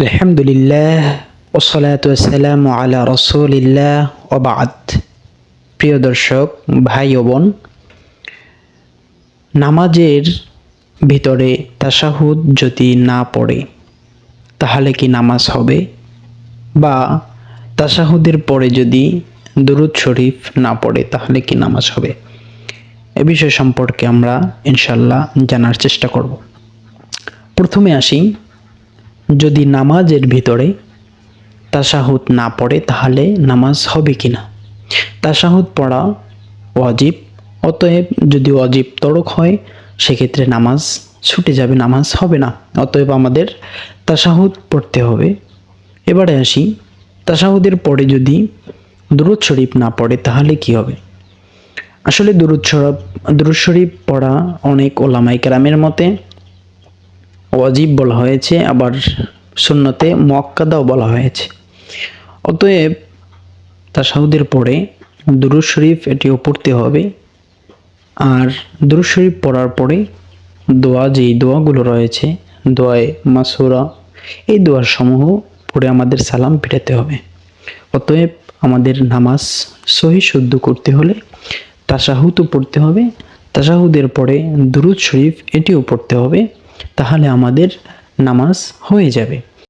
আলহামদুলিল্লাহ ওসলাত সালাম আলা রসুলিল্লাহ ওবাদ প্রিয় দর্শক, ভাই ও বোন, নামাজের ভিতরে তাসাহুদ যদি না পড়ে, তাহলে কি নামাজ হবে? বা তাসাহুদের পরে যদি দুরুদ শরীফ না পড়ে, তাহলে কি নামাজ হবে? এ বিষয় সম্পর্কে আমরা ইনশাল্লাহ জানার চেষ্টা করব। প্রথমে আসি যদি নামাজের ভিতরে তাসাহুদ না পড়ে, তাহলে নামাজ হবে কি না তাসাহুদ পড়া ওয়াজিব, অতএব যদি অজিব তরক হয়, সেক্ষেত্রে নামাজ ছুটে যাবে, নামাজ হবে না। অতএব আমাদের তাসাহুদ পড়তে হবে। এবারে আসি তাসাহুদের পরে যদি দুরুদ শরীফ না পড়ে, তাহলে কি হবে? আসলে দুরুদ শরীফ দুরুদ শরীফ পড়া অনেক ওলামাই কেরামের মতে ওয়াজিব বলা হয়েছে, আবার সুন্নতে মোয়াক্কাদাও বলা হয়েছে। অতএব তাসাহুদের পরে দুরুদ শরীফ এটিও পড়তে হবে। আর দুরুদ শরীফ পড়ার পরে দোয়া, যেই দোয়াগুলো রয়েছে, দোয়ায় মাসুরা এই দোয়ার সমূহ পড়ে আমাদের সালাম ফিরাতে হবে। অতএব আমাদের নামাজ সহি শুদ্ধ করতে হলে তাসাহুদও পড়তে হবে। তাসাহুদের পরে দুরুদ শরীফ এটিও পড়তে হবে। তাহলে আমাদের নামাজ হয়ে যাবে।